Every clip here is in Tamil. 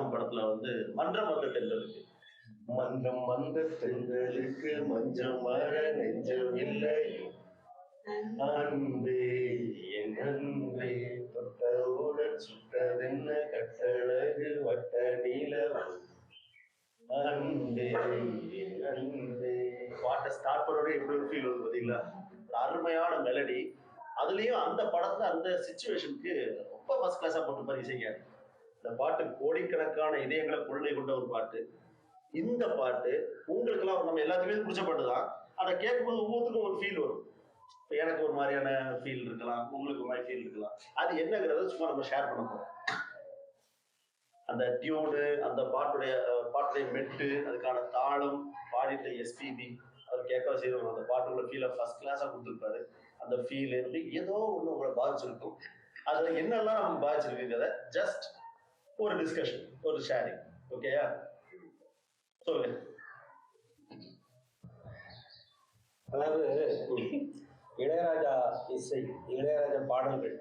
மௌனராகம் படத்துல வந்து மன்றம் வந்து தென்றல் இருக்கு. மந்தம் வந்த தெங்களுக்கு மஞ்சம் வர நெஞ்சம் இல்லை. அன்பே என் அன்பே தொட்டவுடன் சுட்டதென்ன கட்டழகு வட்ட நீளம் அன்பே என் அன்பே. பாட்டை ஸ்டார்ட் பண்ணோடனே எப்படி ஒரு ஃபீல் வந்து பாத்தீங்களா ஒரு அருமையான மெலடி அதுலயும் அந்த படத்துல அந்த சுச்சுவேஷனுக்கு ரொம்ப ஃபர்ஸ்ட் கிளாஸா போட்டு மாதிரி இசைக்காரு இந்த பாட்டு கோடிக்கணக்கான இதயங்களை கொள்கை கொண்ட ஒரு பாட்டு. இந்த பாட்டு உங்களுக்கெல்லாம் நம்ம எல்லாத்துக்குமே பிடிச்ச பாட்டு தான். அதை கேட்கும்போது ஒவ்வொருத்தருக்கும் ஒரு ஃபீல் வரும். இப்போ எனக்கு ஒரு மாதிரியான ஃபீல் இருக்கலாம். உங்களுக்கு ஒரு மாதிரி ஃபீல் இருக்கலாம். அது என்னங்கிறத சும்மா நம்ம ஷேர் பண்ண போறோம். அந்த டியூனு அந்த பாட்டுடைய பாட்டுடைய மெட்டு அதுக்கான தாளம் பாடிட்ட எஸ்பிபி அவர் கேட்க செய்யணும் அந்த பாட்டுக்குள்ள ஃபீலை ஃபர்ஸ்ட் கிளாஸாக கொடுத்துருப்பாரு. அந்த ஃபீல் அப்படி ஏதோ ஒன்று உங்களை பாதிச்சிருக்கும். அதில் என்னெல்லாம் நமக்கு பாதிச்சிருக்குங்கிறத ஜஸ்ட் ஒரு டிஸ்கஷன் ஒரு ஷேரிங் ஓகேயா சொல்லுங்க அதாவது இளையராஜா இசை இளையராஜா பாடல்கள்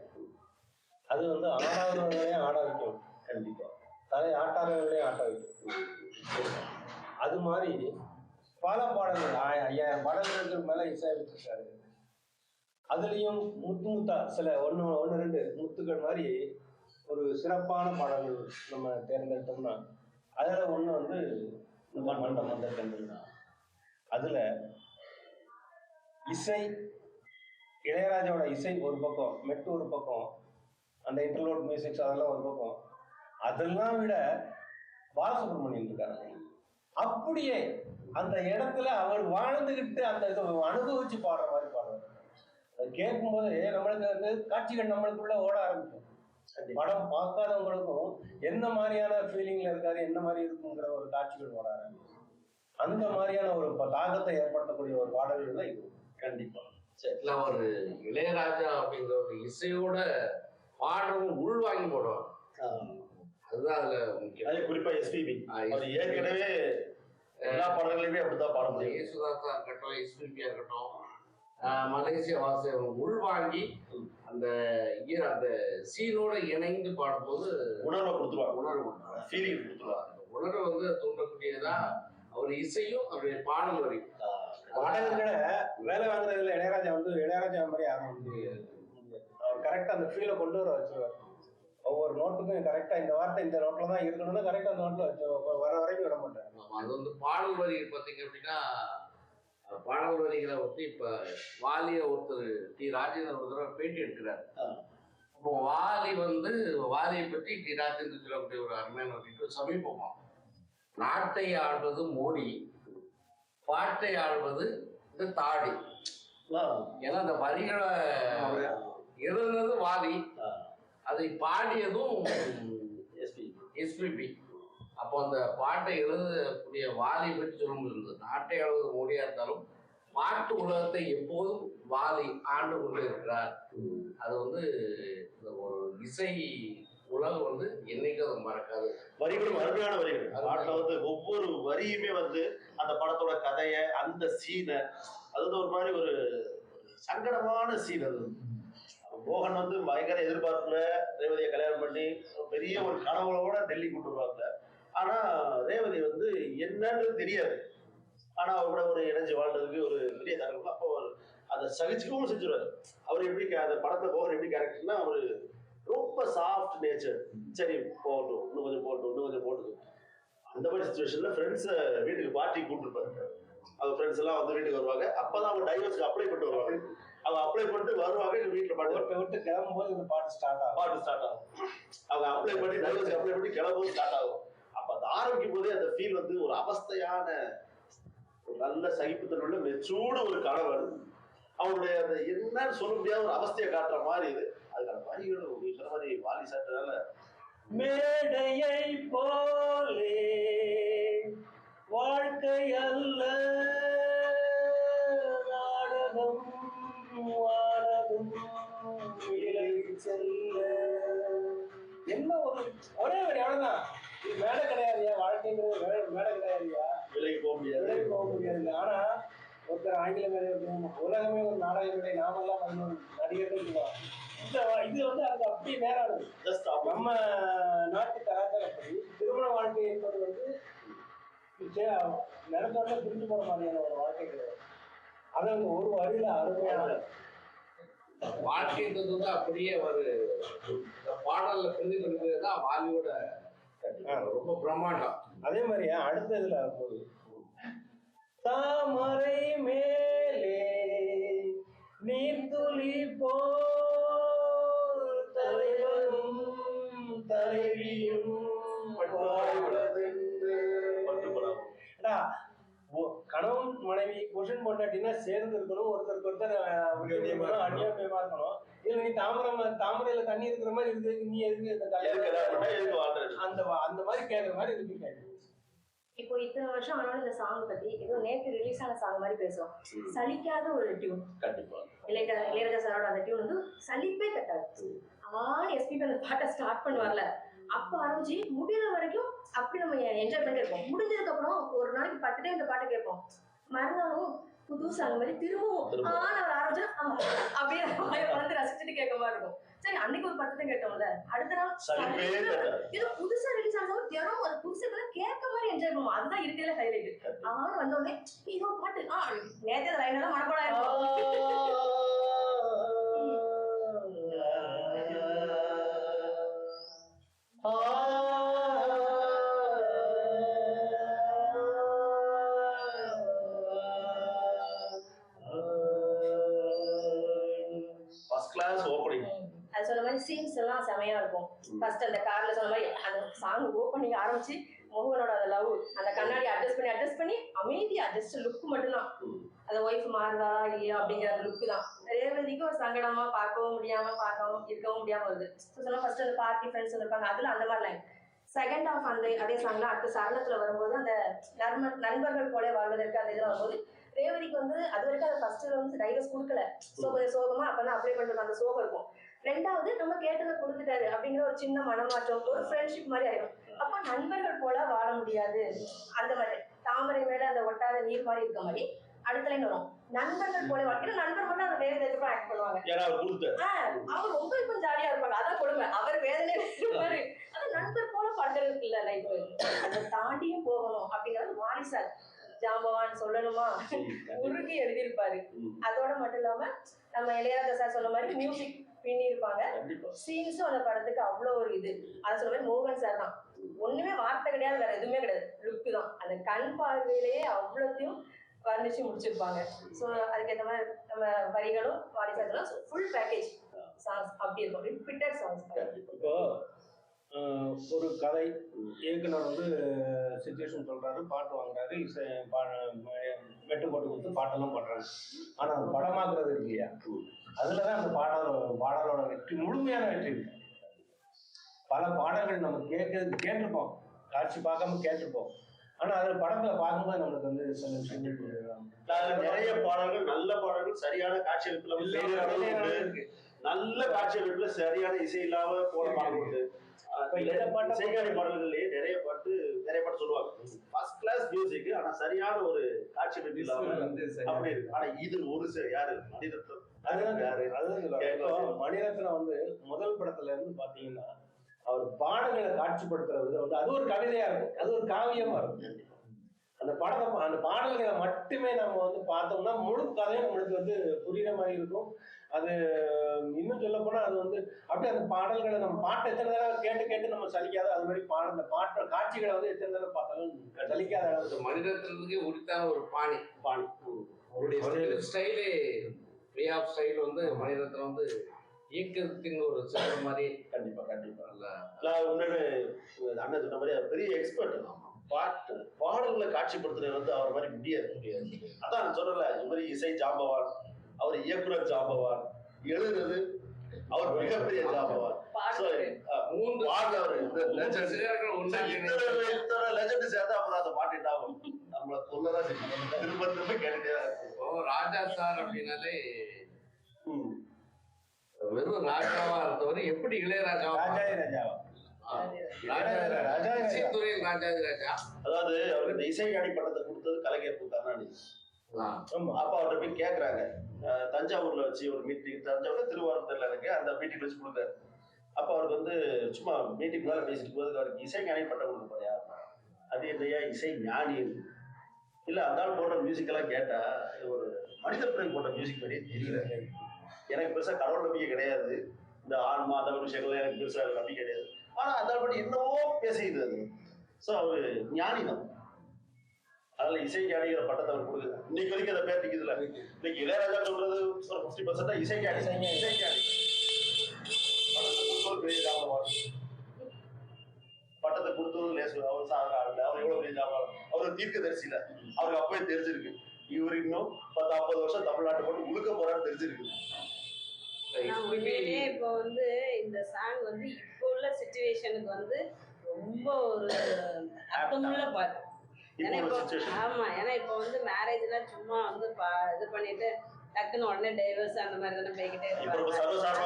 அது வந்து ஆடாதவர்களையும் ஆட வைக்கும் கண்டிப்பா. தலை ஆட்டாதவர்களையும் ஆட்ட வைக்கும். அது மாதிரி பல பாடல்கள் ஐயாயிரம் பாடல்களுக்கு மேல இசையமைச்சிருக்காரு அதுலேயும் முத்து முத்தா சில ஒன்று ஒன்று ரெண்டு முத்துக்கள் மாதிரி ஒரு சிறப்பான பாடல்கள் நம்ம தேர்ந்தெடுத்தோம்னா அதில் ஒன்று வந்து இந்த மண்டம் மந்த கண்டல் தான். அதில் இசை இளையராஜாவோட இசை ஒரு பக்கம் மெட்டு ஒரு பக்கம் அந்த இன்டர்லோட் மியூசிக்ஸ் அதெல்லாம் ஒரு பக்கம். அதெல்லாம் விட பாலசுப்ரமணியன் இருக்காரு அப்படியே அந்த இடத்துல அவர் வாழ்ந்துகிட்டு அந்த இதை அனுபவிச்சு பாடுற மாதிரி பாடுறாரு அதை கேட்கும்போது நம்மளுக்கு வந்து காட்சிகள் நம்மளுக்குள்ள ஓட ஆரம்பிக்கும். படம் பார்க்காதவங்களுக்கும் எந்த மாதிரியான ஃபீலிங்ல இருக்காரு என்ன மாதிரி இருக்குங்கிற ஒரு காட்சிகள் ஓட அந்த மாதிரியான ஒரு தாக்கத்தை ஏற்படுத்தக்கூடிய ஒரு பாடல்கள் தான் இது. கண்டிப்பா. சரி ஒரு இளையராஜா அப்படிங்கிற ஒரு இசையோட பாடலும் உள்வாங்கி போடுவாங்க. அதுதான் அதுல முக்கியம். அது குறிப்பா எஸ்பிபி SPB. ஏற்கனவே எல்லா பாடல்களையுமே அப்படிதான் பாட முடியும். இயேசுதாஸா இருக்கட்டும் எஸ்பிபியா இருக்கட்டும் மலேசிய வாசியம் உள்வாங்கி அந்த ஈர அந்த சீனோட இணைந்து பாடும்போது உணர்வை கொடுத்துருவாங்க. உணர்வு உண்டு. ஃபீலிங் கொடுத்துருவாங்க. உணர்வு வந்து தூண்டக்கூடியதா அவர் இசையும் அவருடைய பாடல் வரைக்கும் பாடல்களை வேலை வாங்குறதுல இளையராஜா வந்து இளையராஜா மாதிரி வந்து முடியாது அவர் கரெக்டா அந்த ஃபீலை கொண்டு வர வச்சிருவார் ஒவ்வொரு நோட்டுக்கும் கரெக்டா இந்த வார்த்தை இந்த நோட்ல தான் இருக்கணும்னு கரெக்டா அந்த நோட்ல வச்சு வர வரைக்கும் விட மாட்டார். ஆமா, அது வந்து பாடல் வரி பார்த்தீங்க அப்படின்னா பாடல் வரிகளை வந்து இப்ப வாலிய ஒருத்தர் டி. ராஜேந்திரன் ஒரு தடவை பேட்டி எடுக்கிறார். அப்போ வாலி வந்து வாலியை பற்றி டி. ராஜேந்திரன் சொல்லக்கூடிய ஒரு அருமையான ஒரு சமீபமா? நாட்டை ஆள்வது மோடி பாட்டை ஆள்வது இந்த தாடி ஏன்னா அந்த வரிகளை இருந்தது வாலி. அதை பாடியதும் SPB. எஸ்பிபி அப்போ அந்த பாட்டை எழுதக்கூடிய வாலி பற்றி சொல்லும்போது நாட்டை எழுத மோடியா இருந்தாலும் பாட்டு உலகத்தை எப்போதும் வாலி ஆண்டு கொண்டு இருக்கிறார். அது வந்து இந்த ஒரு இசை உலகம் வந்து என்னைக்கும் அதை மறக்காது. வரிகளும் அருமையான வரிகள். பாட்டில் வந்து ஒவ்வொரு வரியுமே வந்து அந்த படத்தோட கதையை அந்த சீனை அது ஒரு மாதிரி ஒரு சங்கடமான சீன் அது. மோகன் வந்து பயங்கர எதிர்பார்ப்புல ரேவதியை கல்யாணம் பண்ணி பெரிய ஒரு கனவுளோட டெல்லி கொண்டு வருவாங்க ஆனா ரேவதி வந்து என்னன்றது தெரியாது. ஆனா அவர் கூட ஒரு இணைஞ்சு வாழ்றதுக்கு ஒரு பெரிய தரம் அப்போ அவர் அதை சகிச்சுக்கவும் செஞ்சுருவாரு. அவர் எப்படி அந்த படத்தை போகிற எப்படி கேரக்டர்னா அவரு ரொம்ப சாஃப்ட் நேச்சர் சரி போகட்டும் இன்னும் கொஞ்சம் போகட்டும் இன்னும் கொஞ்சம் போட்டுக்கும் அந்த மாதிரி சுச்சுவேஷன்ல ஃப்ரெண்ட்ஸை வீட்டுக்கு பார்ட்டி கூப்பிட்டுருப்பாரு அவங்க ஃப்ரெண்ட்ஸ் எல்லாம் வந்து வீட்டுக்கு வருவாங்க. அப்பதான் அவங்க டைவர்ஸ்க்கு அப்ளை பண்ணிட்டு வருவாங்க. அவங்க அப்ளை பண்ணிட்டு வருவாங்க எங்க வீட்டுல பாட்டு விட்டு கிளம்பும்போது இந்த பாட்டு ஸ்டார்ட் ஆகும். பாட்டு ஸ்டார்ட் ஆகும். அவங்க அப்ளை பண்ணி டைவர்ஸ் அப்ளை பண்ணி கிளம்பும் ஸ்டார்ட் ஆகும். அது ஆரம்பிக்கும் போதே அந்த ஃபீல் வந்து ஒரு அவஸ்தையான ஒரு நல்ல சகிப்புத்தன்மையுள்ள மெச்சூடு ஒரு கணவன் அவனுடைய அந்த என்னன்னு சொல்ல முடியாத ஒரு அவஸ்தையை காட்டுற மாதிரி இது. அதுக்கான வரிகளும் நீ சொன்ன மாதிரி வாலி சாட்டுறதால மேடையை போலே வாழ்க்கை அல்ல நாடகம் வாடகம் செல்ல. என்ன ஒரு ஒரே ஒரு எவ்வளவுதான் மேடை கிடையாதுயா? வாழ்க்கைங்கிறது மேடை- மேடை கிடையாதுயா? விலைக்கு போக முடியாது. விலகி போக முடியாது ஆனா ஒருத்தர் ஆங்கில மேலே உலகமே ஒரு நாடக மேடை நாமெல்லாம் பதினோரு நடிகர்கள் இந்த இது வந்து அது அப்படியே நேரானது. ஜஸ்ட் நம்ம நாட்டு கலாச்சாரப்படி திருமண வாழ்க்கை என்பது வந்து நிலத்தோட பிரிஞ்சு போற மாதிரியான ஒரு வாழ்க்கை கிடையாது. அது அந்த ஒரு வழியில அருமையான வாழ்க்கை தத்துவத்தை அப்படியே ஒரு பாடல்ல பிரதிபலிக்கிறது தான் வாலியோட ரொம்ப பிரம்மாண்டம். அதே மாதிரி அடுத்த இதுல போகுது. தாமரை மேலே நீர்த்துளி போல் தலைவனும் தலைவியும் கணவன் மனைவி புருஷன் பொண்டாட்டினா சேர்ந்து இருக்கணும் ஒருத்தருக்கு ஒருத்தர் அஹ், இருக்கணும், இல்ல நீ தாமரை தாமரையில தண்ணி இருக்கிற மாதிரி இருக்கு. நீ எதுக்கு அந்த வ- அந்த மாதிரி கேட்கற மாதிரி இருக்கு இப்போ இத்தனை வருஷம் ஆனாலும் இந்த சாங் பத்தி ஏதோ நேற்று ரிலீஸ் ஆன சாங் மாதிரி பேசுவோம். சலிக்காத ஒரு டியூன் கண்டிப்பா. இளையராஜா இளையராஜா சாரோட அந்த டியூன் வந்து சலிப்பே கட்டாது ஆன் எஸ்பிபி அந்த பாட்டை ஸ்டார்ட் பண்ணுவார்ல. அப்ப ஆரம்பிச்சு முடியற வரைக்கும் அப்படி நம்ம என்ஜாய் பண்ணிட்டு இருப்போம். முடிஞ்சதுக்கு அப்புறம் ஒரு நாளைக்கு பத்து டைம் இந்த பாட்டை கேட்போம். மறுநாளும் புது சாங் மாதிரி திரும்பவும் திரும்ப. ஆன் அவர் ஆரம்பிச்சா அப்படியே வாயை வந்து ரசிச்சுட்டு கேட்க மாதிரி இருக்கும். சரி அன்னைக்கு ஒரு பத்து டைம் கேட்டோம்ல. அடுத்த நாள். ஏதோ புதுசா ரிலீஸ் ஆனதும் தினம் அது புதுசுல கேட்க மாதிரி என்ஜாய் பண்ணுவோம். அதுதான் இருக்கிறதுல ஹைலைட் அவன் வந்த உடனே இதோ பாட்டு. ஆ நேத்தே லைன் எல்லாம் மனப்பாடம் சீன்ஸ் எல்லாம் செமையா இருக்கும். ஃபர்ஸ்ட் அந்த கார்ல சொன்ன மாதிரி அந்த சாங் ஓப்பனிங் ஆரம்பிச்சு மோகனோட அந்த லவ் அந்த கண்ணாடி அட்ஜஸ்ட் பண்ணி அட்ஜஸ்ட் பண்ணி அமைதியா ஜஸ்ட் லுக் மட்டும்தான். அந்த ஒய்ஃப் மாறுதா இல்லையா அப்படிங்கிற அந்த லுக் தான். ரேவதிக்கு ஒரு சங்கடமா பார்க்கவும் முடியாம பார்க்கவும் இருக்கவும் முடியாம வருது. சொன்னா ஃபர்ஸ்ட் அந்த பார்ட்டி ஃப்ரெண்ட்ஸ் இருப்பாங்க அதுல அந்த மாதிரி லைன் செகண்ட் ஆஃப் அந்த அதே சாங்ல அடுத்த சரணத்துல வரும்போது அந்த நண்ப நண்பர்கள் போல வாழ்வதற்கு அந்த இதுல வரும்போது ரேவதிக்கு வந்து அது வரைக்கும் அந்த ஃபர்ஸ்ட் வந்து டைவர்ஸ் கொடுக்கல. ஸோ கொஞ்சம் சோகமா அப்பதான் அப்ளை பண்ணிட்டு அந்த சோகம் இருக்கும். கொடுத்துட்டாரு அப்படிங்கிற ஒரு சின்ன மனமாற்றம் ஒரு ஃப்ரெண்ட்ஷிப் மாதிரி ஆயிடும் அப்போ நண்பர்கள் போல வாழ முடியாது. அந்த மாதிரி. தாமரை மேல அந்த ஒட்டாத நீர் மாதிரி இருக்க மாதிரி அடுத்த லைன் வரும்? நண்பர்கள் போல வாழ்க்கை நண்பர் மட்டும் அந்த வேதனை ஆக்ட் பண்ணுவாங்க. அவர் ரொம்ப இப்போ ஜாலியா இருப்பாங்க. அதான் கொடுமை. அவர் வேதனை இருப்பாரு அது நண்பர் போல பண்றது இல்ல லைஃப் அதை தாண்டியும் போகணும் அப்படிங்கிறது வாலி சார் ஜாம்பவான் சொல்லணுமா? உருகி எழுதியிருப்பாரு. அதோட மட்டும் இல்லாம நம்ம இளையராஜா சார் சொன்ன மாதிரி மியூசிக் பின்னிருப்பாங்க. சீன்ஸும் அந்த படத்துக்கு அவ்வளோ ஒரு இது. அதை மாதிரி மோகன் சார் தான். ஒண்ணுமே வார்த்தை கிடையாது வேற எதுவுமே கிடையாது. லுக்கு தான். அந்த கண் பார்வையிலேயே அவ்வளோத்தையும் வர்ணிச்சு முடிச்சிருப்பாங்க. ஸோ அதுக்கேற்ற மாதிரி நம்ம வரிகளும் வாரி சார்லாம் ஃபுல் பேக்கேஜ் சாங்ஸ் அப்படி இருக்கும். ரிப்பீட்டட் சாங்ஸ் இப்போ ஒரு கதை. இயக்குனர் வந்து சுச்சுவேஷன் சொல்றாரு பாட்டு வாங்குறாரு இசை பா- மெட்டு போட்டு கொடுத்து பாட்டெல்லாம் பண்றாங்க ஆனா அது படமாக்குறது இல்லையா? அதுலதான் அந்த பாடலோட பாடலோட வெற்றி முழுமையான வெற்றி இருக்கு. பல பாடல்கள் நம்ம கேட்க கேட்டிருப்போம். காட்சி பார்க்காம கேட்டிருப்போம். ஆனா அது படத்துல பார்க்கும்போது நம்மளுக்கு வந்து சில விஷயங்கள் நிறைய பாடல்கள் நல்ல பாடல்கள் சரியான காட்சி அமைப்புல வந்து செய்யற அளவுக்கு இருக்கு நல்ல காட்சி அமைப்புல சரியான இசை இல்லாம போட பாடல் இசைக்காரி பாடல்கள்லயே நிறைய பாட்டு நிறைய பாட்டு சொல்லுவாங்க. ஃபர்ஸ்ட் கிளாஸ் மியூசிக் ஆனா சரியான ஒரு காட்சி அமைப்பு இல்லாம அப்படி இருக்கு. ஆனா இது ஒரு யாரு? மணிரத்னம். மணிரத்னம் வந்து முதல் படத்துல இருந்து பாத்தீங்கன்னா அவர் பாடல்களை காட்சிப்படுத்துற விதம் வந்து அது ஒரு கவிதையா இருக்கும். அது ஒரு காவியமா இருக்கும். அந்த படத்தை அந்த பாடல்களை மட்டுமே நம்ம வந்து பார்த்தோம்னா முழு கதையும் நம்மளுக்கு வந்து புரியுற மாதிரி இருக்கும். அது இன்னும் சொல்ல போனா அது வந்து அப்படியே அந்த பாடல்களை நம்ம பாட்டை எத்தனை தடவை கேட்டு கேட்டு நம்ம சலிக்காத அது மாதிரி பாட அந்த பாட்டு காட்சிகளை வந்து எத்தனை தடவை பார்த்தாலும் சலிக்காத அளவுக்கு. மனிதத்திற்கு உரித்தான ஒரு பாணி. பாணி. அவருடைய ஸ்டைலே வே ஆஃப் ஸ்டைல் வந்து மனிதத்தில் வந்து இயக்கத்தின் ஒரு சிறப்பு மாதிரி. கண்டிப்பா கண்டிப்பா. நல்லா நான் உடனே அண்ணன் சொன்ன மாதிரி பெரிய எக்ஸ்பர்ட் பாட்டு பாடல்களை காட்சிப்படுத்துறது வந்து அவர் மாதிரி முடியாது. முடியாது. அதான் நான் சொல்றல இது மாதிரி இசை ஜாம்பவான் அவர் இயக்குனர் ஜாம்பவான். எழுதுறது அவர் மிகப்பெரிய ஜாம்பவான். ராஜா சார் அப்படின்னாலே. வெறும் ராஜாவா இருந்தவர் எப்படி இளையராஜாவா ராஜாதி ராஜாவா. ராஜா. ராஜா. இசைத்துறையில் ராஜாதி ராஜா. அதாவது அவருக்கு இந்த இசைஞானி பட்டத்தை கொடுத்தது கலைஞர் கருணாநிதி. அப்ப அவர்கிட்ட போய் கேக்குறாங்க. தஞ்சாவூர்ல வச்சு ஒரு மீட்டிங் தஞ்சாவூர்ல திருவாரூர்ல இருக்கு அந்த மீட்டிங் வச்சு கொடுக்குறாரு அப்ப அவருக்கு வந்து சும்மா மீட்டிங் மேல பேசிட்டு போது அவருக்கு இசை ஞானி பட்டம் கொடுக்க போறியா? அது என்னையா? இசை ஞானி. இல்ல அந்த ஆள் போடுற மியூசிக் எல்லாம் கேட்டா ஒரு மனித பிறகு போட்ட மியூசிக் மாதிரியே தெரியல. எனக்கு பெருசா கடவுள் நம்பிக்கை கிடையாது. இந்த ஆன்மா அந்த விஷயங்கள் எனக்கு பெருசா நம்பிக்கை கிடையாது. ஆனா அந்த ஆள் படி என்னவோ பேசிக்கிறது அது ஸோ அவரு ஞானி தான் அதனால இசை ஞானிங்கிற பட்டத்தை அவர் கொடுக்குது இன்னைக்கு வரைக்கும் அதை பேர் நிற்குதுல இன்னைக்கு இளையராஜா சொல்றது ஒரு ஃபிஃப்டி பர்சன்டா இசை ஞானி இசை ஞானி. இசை ஞானி பட்டத்தை பெரிய பட்டத்தை கொடுத்தது லேசு. அவர் சாதனை ஆடல. அவர் எவ்வளவு பெரிய ஜாபம் அவர் தீர்க்க தரிசில அவருக்கு அப்பவே தெரிஞ்சிருக்கு. இவர் இன்னும் பத்து ஐம்பது வருஷம் தமிழ்நாட்டை போட்டு உழுக்க போறான்னு தெரிஞ்சிருக்கு. நான் உண்மையிலேயே இப்போ வந்து இந்த சாங் வந்து இப்போ உள்ள சுச்சுவேஷனுக்கு வந்து ரொம்ப ஒரு அர்த்தமுள்ள பாட்டு. ஆமா ஏன்னா இப்போ வந்து மேரேஜ்லாம் சும்மா வந்து பா- இது பண்ணிட்டு டக்குன்னு உடனே டைவர்ஸ் அந்த மாதிரி தானே போய்கிட்டே இப்போ ரொம்ப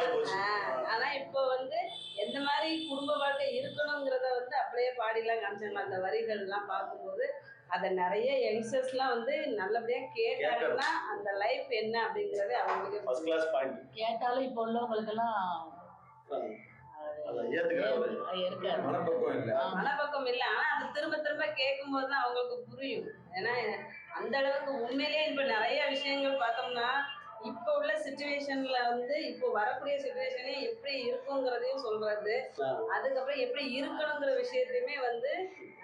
இருப்பாங்க ஆனா இப்போ வந்து எந்த மாதிரி குடும்ப வாழ்க்கை இருக்கணுங்கிறத வந்து அப்படியே பாடிலாம் காமிச்சாங்க. அந்த வரிகள்லாம் பார்க்கும்போது அதை நிறைய யங்ஸ்டர்ஸ்லாம் வந்து நல்லபடியா கேட்டாங்கன்னா அந்த லைஃப் என்ன அப்படிங்கறது அவங்களுக்கு கேட்டாலும் இப்போ உள்ளவங்களுக்கெல்லாம் மனப்பக்கம் இல்லை. ஆனா அது திரும்ப திரும்ப கேட்கும்போது தான் அவங்களுக்கு புரியும். ஏன்னா அந்த அளவுக்கு உண்மையிலேயே இப்ப நிறைய விஷயங்கள் பார்த்தோம்னா இப்போ உள்ள சுச்சுவேஷன்ல வந்து இப்போ வரக்கூடிய சுச்சுவேஷனே எப்படி இருக்குங்கிறதையும் சொல்றது. அதுக்கப்புறம் எப்படி இருக்கணுங்கிற விஷயத்தையுமே வந்து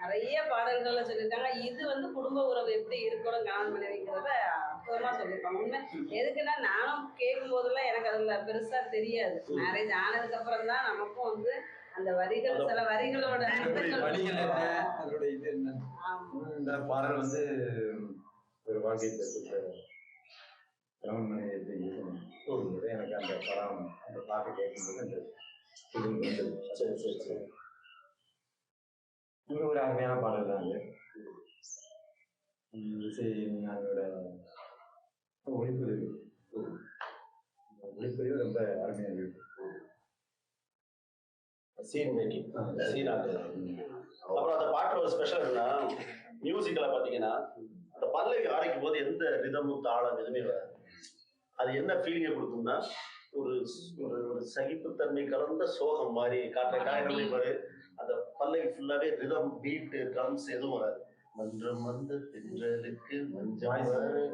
நிறைய பாடல்கள்ல சொல்லியிருக்காங்க. இது வந்து குடும்ப உறவு எப்படி இருக்கணும் கணவன் மனைவிங்கிறத அற்புதமா சொல்லியிருப்பாங்க. உண்மை எதுக்குன்னா நானும் கேட்கும் போதெல்லாம் எனக்கு அதுல பெருசா தெரியாது. மேரேஜ் ஆனதுக்கு அப்புறம் தான் நமக்கும் வந்து அந்த வரிகள் சில வரிகளோட வழிகள் என்ன? அதோட இது என்ன? பாடல் வந்து ஒரு வாழ்க்கை கணவன் மனைவி எப்படி இருக்கணும் அப்படிங்கிறது எனக்கு அந்த படம் அந்த பாட்டு கேட்கும்போது அந்த இது வந்தது சரி சரி சரி இது ஒரு அருமையான பாடல் தான் அது. இசை ஞானியோட ஒளிப்பதிவு. ஒளிப்பதிவு ரொம்ப அருமையாக இருக்கு சீன் மேக்கிங். சீன். அப்புறம் அந்த ஒரு ஸ்பெஷல் என்னன்னா மியூசிக்ல பாத்தீங்கன்னா அந்த பல்லவி ஆரைக்கும் போது எந்த ரிதமும் தாளம் எதுவுமே வராது. அது என்ன ஃபீலிங்கை கொடுக்கும்னா ஒரு ஒரு சகிப்புத்தன்மை கலந்த சோகம் மாதிரி காற்றை காயிரமே பாரு அந்த பல்லவி ஃபுல்லாவே ரிதம் பீட்டு ட்ரம்ஸ் எதுவும் வராது. மன்றம் வந்த தென்றலுக்கு மஞ்சள்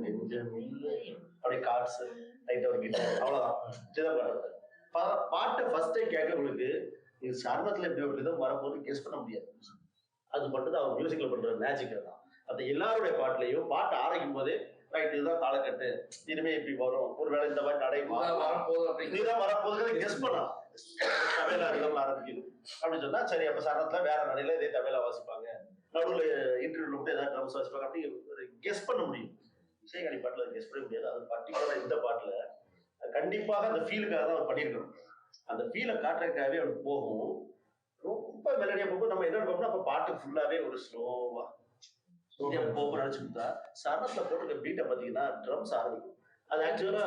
நெஞ்சம் இல்லை. அப்படியே கார்ட்ஸ் லைட்டா ஒரு கிட்டார் அவ்வளவுதான். ரிதம் வராது பா- பாட்டை ஃபர்ஸ்ட் கேட்கறவங்களுக்கு இது சரணத்துல இப்படி ஒரு ரிதம் வரப்போது கெஸ் பண்ண முடியாது. அது மட்டும் தான் அவர் மியூசிக்ல பண்ற மேஜிக் தான் அந்த எல்லாருடைய பாட்டுலையும் பாட்டு ஆரம்பிக்கும் போதே ரைட் இதுதான் தாளக்கட்டு இனிமே இப்படி வரும். ஒருவேளை இந்த மாதிரி நடை இதுதான் மாறும் வரப்போகுது வரப்போகுதுன்னு கெஸ் பண்ணலாம். தபேலா ரிதம் ஆரம்பிக்குது. அப்படின்னு சொன்னா சரி அப்ப சரணத்துல வேற நடையில இதே தபேலா வாசிப்பாங்க. நடுவுல இன்டர்வியூல மட்டும் ஏதாவது ட்ரம்ஸ் வாசிப்பாங்க. அப்படி கெஸ் பண்ண முடியும். இசைகாணி பாட்டுல கெஸ் பண்ண முடியாது. அது பர்டிகுலரா இந்த பாட்டுல கண்டிப்பாக அந்த ஃபீலுக்காக தான் அவர் பண்ணியிருக்கணும். அந்த ஃபீலை காட்டுறதுக்காகவே அவருக்கு போகும். ரொம்ப மெலடியா போகும் நம்ம என்ன நினைப்போம்னா அப்ப பாட்டு ஃபுல்லாவே ஒரு ஸ்லோவா போப்பு நினைச்சுட்டா சரணத்துல போட்டுருக்க பீட்டை பாத்தீங்கன்னா ட்ரம்ஸ் ஆரம்பிக்கும். அது ஆக்சுவலா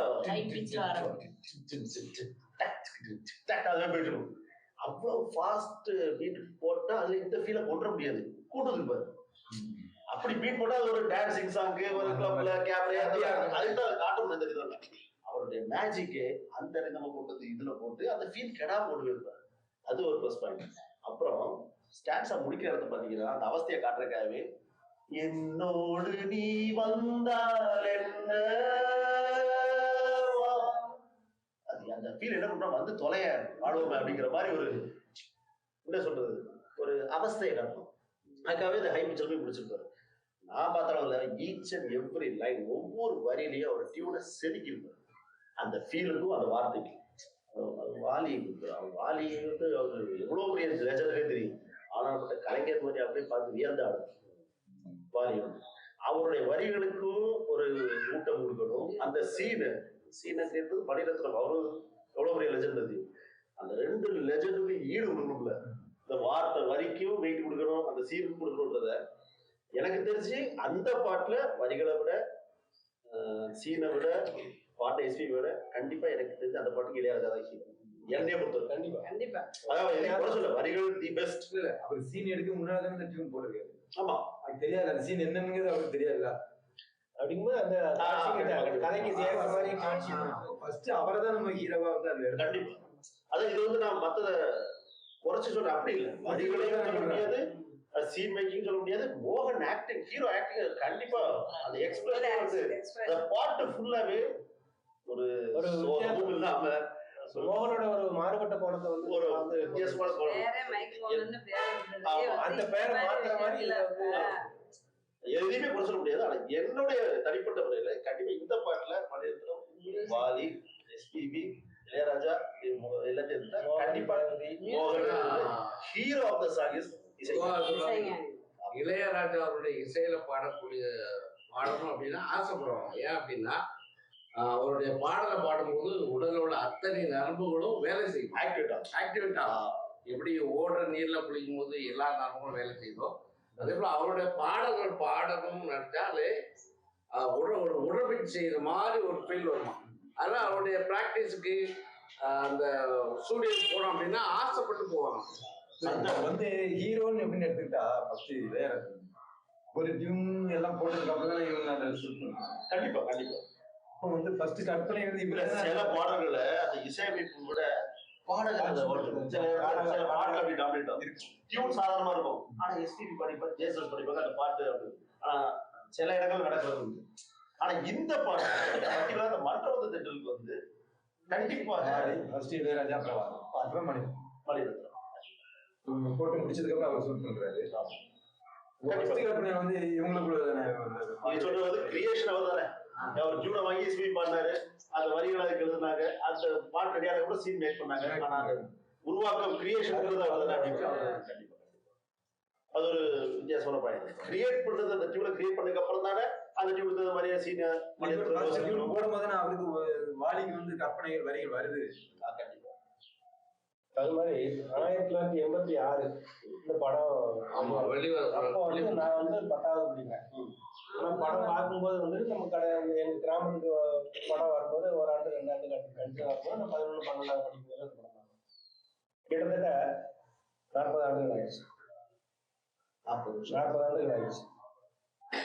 அதுவே போயிட்டு இருக்கும் அவ்வளவு ஃபாஸ்ட் பீட் போட்டா அதுல இந்த ஃபீலை கொண்டு முடியாது கூட்டுது பாரு அப்படி பீட் போட்டா அது ஒரு டான்சிங் சாங்கு ஒரு கிளப்ல கேப்ல அதுதான் காட்ட முடியாது இந்த ரிதம் அவருடைய மேஜிக்கு அந்த கொண்டு வந்து இதுல போட்டு அந்த ஃபீல் கெடா போட்டு வைப்பாரு அது ஒரு ப்ளஸ் பாயிண்ட் அப்புறம் ஸ்டான்ஸா முடிக்கிற இடத்த பாத்தீங்கன்னா அந்த அவஸ்தையை காட்டுறதுக்காகவே என்னோடு நீ வந்தால் என்ன? அது அந்த ஃபீல் என்ன பண்றோம் வந்து தொலைய ஆடுவோமே அப்படிங்கிற மாதிரி ஒரு என்ன சொல்றது? ஒரு அவஸ்தையை காட்டும் அதுக்காகவே இந்த ஹை போய் முடிச்சிருப்பாரு. நான் பார்த்தாலும் ஈச் அண்ட் எவ்ரி லைன் ஒவ்வொரு வரியிலையும் அவர் டியூனை செதுக்கியிருப்பார். அந்த ஃபீலுக்கும் அந்த வார்த்தைக்கு அது வாலி வாலி வந்து அவர் எவ்வளோ பெரிய லெஜண்டே தெரியும். ஆனால் பட்ட கலைஞர் மாதிரி அப்படியே பார்த்து வியந்த வந்து அவருடைய வரிகளுக்கும் ஒரு ஊட்டம் கொடுக்கணும். அந்த சீனு சீனை சேர்த்தது மணிரத்னம். அவரு எவ்வளவு பெரிய லெஜண்ட் அது? அந்த ரெண்டு லெஜண்டுக்கு ஈடு கொடுக்கணும்ல இந்த வார்த்தை வரிக்கும் வெயிட் கொடுக்கணும் அந்த சீனுக்கு கொடுக்கணுன்றத எனக்கு தெரிஞ்சு அந்த பாட்டுல வரிகளை விட சீனை விட பாட்டை எஸ்பி விட கண்டிப்பா எனக்கு தெரிஞ்சு அந்த பாட்டுக்கு இளையராஜா தான் ஹீரோ என்னைய பொறுத்தவரை. கண்டிப்பா. கண்டிப்பா. அதாவது சொல்ல வரிகள் தி பெஸ்ட் அவர் சீன் எடுக்க முன்னாடி தானே டியூன் போட்டிருக்காரு. ஆமா. தெரியாது அந்த சீன் என்னங்கிறது அவருக்கு தெரியாதுல்ல. அப்படிங்கும்போது அந்த கதைக்கு சேர்ந்த மாதிரி காட்சி ஃபர்ஸ்ட் அவரை தான் நம்ம ஹீரோவா வந்து அந்த கண்டிப்பா. அதான் இது வந்து நான் மத்தத குறைச்சு சொல்றேன். அப்படி இல்லை. வரிகளையும் சொல்ல முடியாது. சீன் மேக்கிங் சொல்ல முடியாது. மோகன் ஆக்டிங் ஹீரோ ஆக்டிங் கண்டிப்பா அந்த எக்ஸ்பிரஷன் வந்து பாட்டு ஃபுல்லாவே ஒரு ஒரு இல்லாம மோகனோட ஒரு மாறுபட்ட கோணத்தை வந்து ஒரு வந்து வித்தியாசமான கோணம். அந்த இந்த பேரை மாதிரி மாத்துற மாதிரி இதுல வந்து எதையுமே குறை சொல்ல முடியாது. ஆனா என்னுடைய தனிப்பட்ட முறையில கண்டிப்பா இந்த பாட்டுல மணிரத்னம் வாலி எஸ்பிபி இளையராஜா எல்லாத்தையும் கண்டிப்பா மோகன். Hero of the song is. Ilaiyaraaja அவருடைய இசையில பாடக்கூடிய பாடணும் அப்படின்னா ஆசைப்படுவாங்க ஏன் அப்படின்னா அவருடைய பாடலை பாடும்போது உடல்ல உள்ள அத்தனை நரம்புகளும் வேலை செய்யும். ஆக்டிவேட் ஆக்டிவேட் ஆகும். எப்படி ஓடுற நீர்ல குளிக்கும் போது எல்லா நரம்புகளும் வேலை செய்யுதோ அதே போல அவருடைய பாடல்கள் பாடணும்னு நினைச்சாலே உட ஒரு உடற்பயிற்சி செய்யற மாதிரி ஒரு ஃபீல் வருமா? அதனால அவருடைய ப்ராக்டிஸுக்கு அந்த ஸ்டூடியோக்கு போனோம் அப்படின்னா ஆசைப்பட்டு போவாங்க. வந்து ஹீரோன்னு எப்படின்னு எடுத்துக்கிட்டா ஃபர்ஸ்ட் வேற. ஒரு டியூன் எல்லாம் போட்டதுக்கு அப்புறம் தான் இவங்க அதை ஷூட் பண்ணுவாங்க. கண்டிப்பா கண்டிப்பா. அப்போ வந்து ஃபர்ஸ்ட் கற்பனை இவங்க சில பாடல்களை அந்த இசையமைப்பு விட பாடல்கள் சில சில பாடல் அப்படி டாமினேட் ஆகும். டியூன் சாதாரணமா இருக்கும். ஆனா எஸ்பிபி படிப்பா ஜேசஸ் படிப்பாங்க அந்த பாட்டு அப்படி. ஆனா சில இடங்கள் நடக்கிறது உண்டு. ஆனா இந்த பாட்டு பர்டிகுலர் அந்த மன்றவந்த திட்டலுக்கு வந்து கண்டிப்பாக ஃபர்ஸ்ட் இளையராஜா வாரு. அப்புறம் மணி மணிரத்னம் போட்டு முடிச்சதுக்கு அப்புறம் அவர் ஷூட் பண்றாரு வந்து இவங்களுக்குள்ள தானே சொல்றது கிரியேஷன் அவர் தானே அவர் ஜூனை வாங்கி எஸ்பிபி பாடினாரு அந்த வரிகளை அதுக்கு எழுதுனாங்க. அந்த பாட்டு ரெடியான கூட சீன் மேக் பண்ணாங்க. ஆனா அது உருவாக்கம் கிரியேஷன் அவர் தானே. கண்டிப்பா அது ஒரு வித்தியாசமான பாயிண்ட் கிரியேட் பண்றது அந்த டியூனை கிரியேட் பண்ணதுக்கு அப்புறம் தானே அந்த டியூன் தகுந்த மாதிரியா சீன் டியூன் போடும்போது நான் அவருக்கு வாலிக்கு வந்து கற்பனைகள் வரிகள் வருது. கண்டிப்பா. அது மாதிரி ஆயிரத்தி தொள்ளாயிரத்தி எண்பத்தி ஆறு இந்த படம் ஆமா வெளிவர அப்போ வந்து நான் வந்து பத்தாவது படிக்கிறேன் ஆனா படம் பார்க்கும்போது வந்து நம்ம கடை எங்க கிராமத்துக்கு படம் வரும்போது ஒரு ஆண்டு ரெண்டு ஆண்டு கழிச்சு கழிச்சு வரும்போது நான் பதினொன்று பன்னெண்டாவது படிக்கும்போது அந்த படம். கிட்டத்தட்ட நாற்பது ஆண்டுகள் ஆயிடுச்சு. நாற்பது ஆண்டுகள் ஆயிடுச்சு.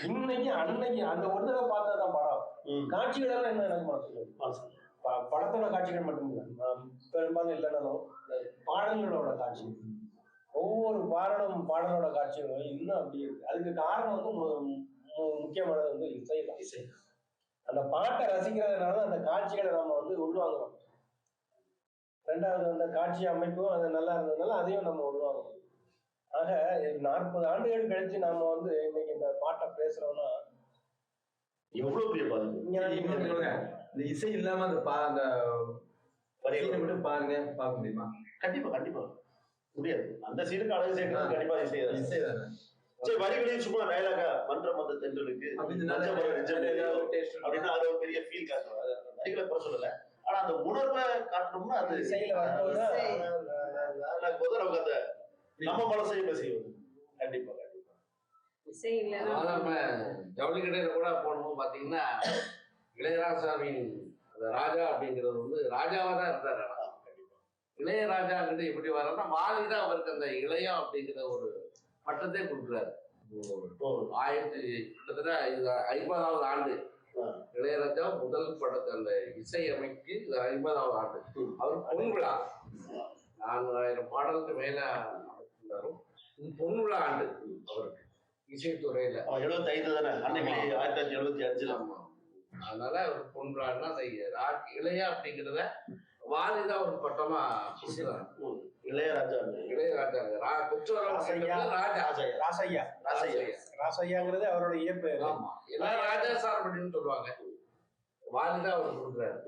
இன்னைக்கு அன்னைக்கு அந்த ஒரு தடவை பார்த்தா தான் படம். ம். காட்சிகள் எல்லாம் என்ன எனக்கு மனசுல படத்தோட காட்சிகள் மட்டும் இல்லை நான் பெரும்பாலும் இல்லைனாலும் இந்த பாடல்களோட காட்சி ஒவ்வொரு பாடலும் பாடலோட காட்சிகளும் இன்னும் அப்படி இருக்கு. அதுக்கு காரணம் வந்து முக்கியமானது வந்து இசை தான் இசை. அந்த பாட்டை ரசிக்கிறதுனால அந்த காட்சிகளை நம்ம வந்து உள்வாங்குறோம். ரெண்டாவது அந்த காட்சி அமைப்பும் அது நல்லா இருந்ததுனால அதையும் நம்ம உள்வாங்குறோம். ஆக நாற்பது ஆண்டுகள் கழிச்சு நாம வந்து இன்னைக்கு இந்த பாட்டை பேசுறோம்னா எவ்வளவு பெரிய சொல்லுங்க இந்த இசை இல்லாம அந்த பா அந்த வரிகள் மட்டும் பாருங்க. பார்க்க முடியுமா? கண்டிப்பா கண்டிப்பா. முடியாது. அந்த சீனுக்கு அழகு சேர்க்கறது கண்டிப்பா இசை. இசை தானே சரி வரிகளையும் சும்மா டயலாகா மன்றம் வந்த தென்றலுக்கு. அப்படின்னு அது ஒரு பெரிய ஃபீல் அந்த வரிகளை குறை சொல்லல. ஆனா அந்த உணர்வை காட்டணும்னா அது இசையில வரும்போது நமக்கு அந்த நம்ம மனசையும் பேசியும் கண்டிப்பா கண்டிப்பா. நம்ம ஜவுளி கடையில கூட போனோம் பாத்தீங்கன்னா இளையராஜாவின் அந்த ராஜா அப்படிங்கிறது வந்து ராஜாவா தான் இருந்தார். ஆனா. இளையராஜாங்கிறது எப்படி வர்றதுன்னா வாலி தான் அவருக்கு அந்த இளையம் அப்படிங்கிற ஒரு பட்டத்தை கொடுக்குறாரு ஆயிரத்தி கிட்டத்தட்ட ஐம்பதாவது ஆண்டு. இளையராஜா முதல் படத்தை அந்த இசையமைக்கு ஐம்பதாவது ஆண்டு. அவர் பொன் விழா நான்காயிரம் பாடலுக்கு மேல பொன் விழா ஆண்டு அவருக்கு இசைத்துறையில எழுபத்தி ஐந்து தானே ஆயிரத்தி தொள்ளாயிரத்தி எழுபத்தி அஞ்சுல. அதனால அவர் பொன் விழான்னா இளையா அப்படிங்கிறத வாலிதான் ஒரு பட்டமா கொடுக்குறாங்க. இளையராஜா இளையராஜா ரா- குற்றவாளி. ராஜா. ராஜையா ராசையா ராசையா ராசையாங்கிறது அவரோட இயற்பெயர் ஆமா. எல்லாம் ராஜா சார் அப்படின்னு சொல்லுவாங்க. வாலிதான் அவர் கொடுக்குறாரு.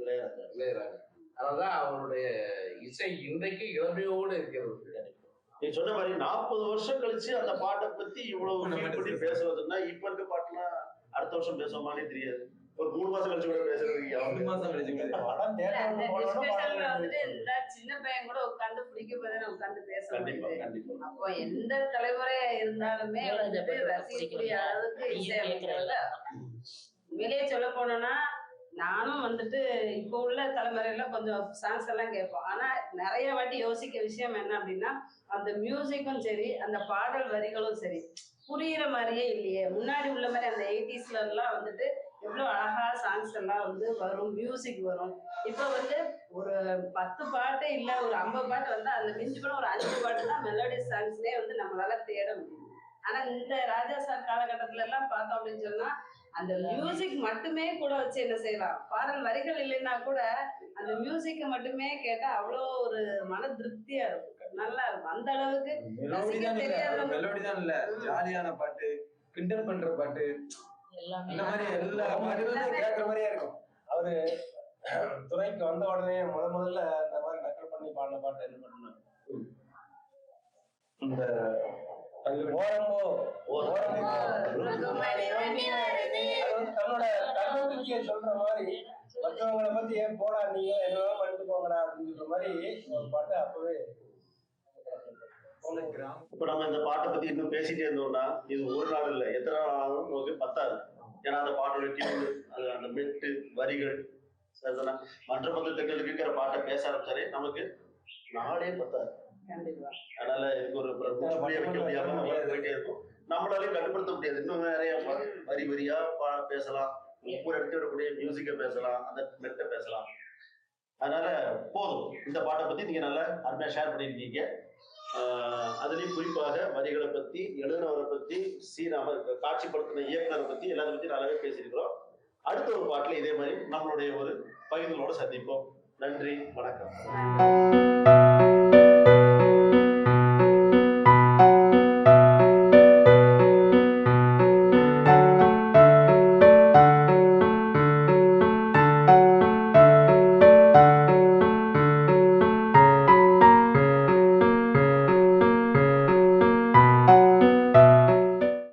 இளையராஜா. இளையராஜா. அதனாலதான் அவருடைய இசை இன்றைக்கு இளமையோடு இருக்கிறது. நீ சொன்ன மாதிரி நாற்பது வருஷம் கழிச்சு அந்த பாட்டை பத்தி இவ்வளவு பேசுறதுன்னா இப்ப இருக்க பாட்டுலாம் அடுத்த வருஷம் பேசுவோமானே தெரியாது. ஒரு மூணு மாசம் கழிச்சு கூட பேசுறதுக்கு மாசம் கழிச்சு இந்த சின்ன பையன் கூட உட்காந்து பிடிக்க போதே உட்காந்து பேச அப்போ எந்த தலைமுறையா இருந்தாலுமே வந்துட்டு ரசிக்கக்கூடிய அளவுக்கு இசை அமைக்கிறதுல உண்மையிலேயே சொல்ல போனோம்னா நானும் வந்துட்டு இப்போ உள்ள தலைமுறையில கொஞ்சம் சாங்ஸ் எல்லாம் கேட்போம். ஆனா நிறைய வாட்டி யோசிக்க விஷயம் என்ன அப்படின்னா அந்த மியூசிக்கும் சரி அந்த பாடல் வரிகளும் சரி புரியிற மாதிரியே இல்லையே. முன்னாடி உள்ள மாதிரி அந்த எயிட்டிஸ்ல எல்லாம் வந்துட்டு எவ்வளோ அழகா சாங்ஸ் எல்லாம் வந்து வரும் மியூசிக் வரும். இப்போ வந்து ஒரு பத்து பாட்டு இல்ல ஒரு ஐம்பது பாட்டு வந்து அந்த மிஞ்சி கூட ஒரு அஞ்சு பாட்டு தான் மெலோடி சாங்ஸ்லயே வந்து நம்மளால தேட முடியும். ஆனா இந்த ராஜா சார் காலகட்டத்துல எல்லாம் பார்த்தோம் அப்படின்னு சொன்னா அந்த மியூசிக் மட்டுமே கூட வச்சு என்ன செய்யலாம்? பாடல் வரிகள் இல்லைன்னா கூட அந்த மியூசிக்கை மட்டுமே கேட்டா அவ்வளோ ஒரு மன திருப்தியா இருக்கும். நல்லா இருக்கும். அந்த அளவுக்கு மெலோடி தான் இல்ல. ஜாலியான பாட்டு கிண்டல் பண்ற பாட்டு. இந்த மாதிரி எல்லா பாட்டுகளுமே கேட்கற மாதிரியே இருக்கும். அவரு துறைக்கு வந்த உடனே முத முதல்ல இந்த மாதிரி நக்கல் பண்ணி பாடின பாட்டு என்ன பண்ணாங்க இந்த ஓரம்போ. தன்னோட தன்னம்பிக்கையை சொல்ற மாதிரி மற்றவங்கள பத்தி ஏன் போடா நீங்க என்னவோ பண்ணிட்டு போங்கடா அப்படின்னு சொல்ற மாதிரி ஒரு பாட்டு அப்பவே இப்போ நம்ம இந்த பாட்டை பத்தி இன்னும் பேசிட்டே இருந்தோம்னா இது ஒரு நாள் இல்லை. எத்தனை நாள் ஆனாலும் நமக்கு பத்தாது. ஏன்னா அந்த பாட்டோட டியூன் அது அந்த மெட்டு வரிகள் சரிதானே மற்ற பந்தத்துக்களுக்கு இருக்கிற பாட்டை பேச ஆரம்பிச்சாலே நமக்கு நாளே பத்தாது. அதனால இதுக்கு ஒரு முற்றுப்புள்ளியை வைக்க முடியாம போயிட்டே இருக்கும் நம்மளாலையும் கட்டுப்படுத்த முடியாது. இன்னும் நிறைய வரி வரியா பேசலாம். ஒவ்வொரு இடத்துல இருக்கக்கூடிய மியூசிக்கை பேசலாம். அந்த மெட்டை பேசலாம். அதனால போதும். இந்த பாட்டை பத்தி நீங்க நல்லா அருமையா ஷேர் பண்ணியிருக்கீங்க. ஆஹ் அதுலயும் குறிப்பாக வரிகளை பத்தி எழுதினவரை பத்தி சீனாம காட்சிப்படுத்தின இயக்குனரை பத்தி எல்லாத்தையும் பத்தி நல்லாவே பேசியிருக்கிறோம். அடுத்த ஒரு பாட்டுல இதே மாதிரி நம்மளுடைய ஒரு பகிர்வுகளோட சந்திப்போம். நன்றி வணக்கம்.